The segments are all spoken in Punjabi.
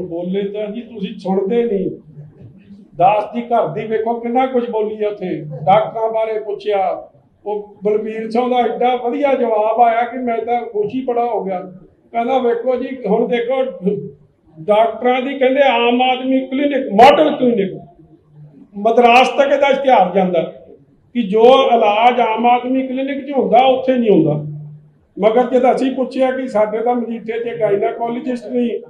ਬੋਲੇ ਤਾਂ ਜੀ, ਤੁਸੀਂ ਸੁਣਦੇ ਨਹੀਂ। ਦਾਸ ਦੀ ਘਰ ਦੀ ਵੇਖੋ ਕਿੰਨਾ ਕੁਝ ਬੋਲੀ ਉੱਥੇ। ਡਾਕਟਰਾਂ ਬਾਰੇ ਪੁੱਛਿਆ। ਉਹ ਬਲਬੀਰ ਸਿੰਘ ਦਾ ਐਡਾ ਵਧੀਆ ਜਵਾਬ ਆਇਆ ਕਿ ਮੈਂ ਤਾਂ ਖੁਸ਼ੀ ਬੜਾ ਹੋ ਗਿਆ। ਕਹਿੰਦਾ, ਵੇਖੋ ਜੀ, ਹੁਣ ਦੇਖੋ, ਡਾਕਟਰਾਂ ਦੀ ਕਹਿੰਦੇ, Aam Aadmi clinic model clinic Madras ਤੱਕ ਇਹਦਾ ਇਸ਼ਤਿਹਾਰ ਜਾਂਦਾ। ਕਿ ਜੋ ਇਲਾਜ ਆਮ ਆਦਮੀ ਕਲੀਨਿਕ 'ਚ ਹੁੰਦਾ, ਉੱਥੇ ਨਹੀਂ ਹੁੰਦਾ। ਮਗਰ ਜਦ ਅਸੀਂ ਪੁੱਛਿਆ ਕਿ ਸਾਡੇ ਤਾਂ ਮਜੀਠੇ 'ਚ ਗਾਇਨਾਕੋਲੋਜਿਸਟ ਨਹੀਂ,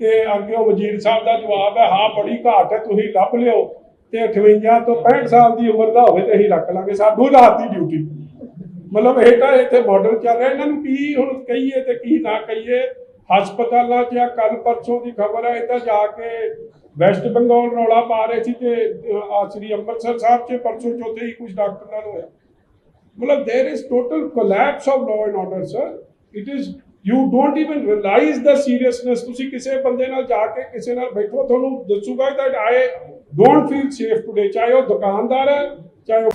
ਤੇ ਅੱਗੇ ਵਜ਼ੀਰ ਸਾਹਿਬ ਦਾ ਜਵਾਬ ਹੈ, ਹਾਂ, ਬੜੀ ਘਾਟ ਹੈ, ਤੁਸੀਂ ਲੱਭ ਲਿਓ ਤੇ 58 ਤੋਂ 65 ਸਾਲ ਦੀ ਉਮਰ ਦਾ ਹੋਵੇ ਤੇ ਅਸੀਂ ਰੱਖ ਲਾਂਗੇ, ਸਾਡੂ ਰਾਤ ਦੀ ਡਿਊਟੀ ਮਤਲਬ ਇਹ ਤਾਂ ਇੱਥੇ ਮਾਡਲ ਚੱਲ ਰਿਹਾ, ਇਹਨਾਂ ਨੂੰ ਕੀ ਹੁਣ ਕਹੀਏ ਤੇ ਕੀ ਨਾ ਕਹੀਏ, ਹਸਪਤਾਲਾਂ 'ਚ ਆ ਕੱਲ ਪਰਸੋਂ ਦੀ ਖਬਰ ਹੈ, ਇਹ ਜਾ ਕੇ ਵੈਸਟ ਬੰਗਾਲ ਰੌਲਾ ਪਾ ਰਹੇ ਸੀ ਤੇ ਸ੍ਰੀ ਅੰਮ੍ਰਿਤਸਰ ਸਾਹਿਬ 'ਚ ਪਰਸੋਂ ਚੌਥੇ ਹੀ ਕੁਝ ਡਾਕਟਰਾਂ ਨੂੰ ਹੋਇਆ। Well, there is total collapse of law and order, sir. It is you don't even realise the seriousness ਤੁਸੀਂ ਕਿਸੇ ਬੰਦੇ ਨਾਲ ਜਾ ਕੇ ਕਿਸੇ ਨਾਲ ਬੈਠੋ ਤੁਹਾਨੂੰ ਦੱਸੂਗਾ that I don't feel safe today ਚਾਹੇ ਉਹ ਦੁਕਾਨਦਾਰ ਹੈ ਚਾਹੇ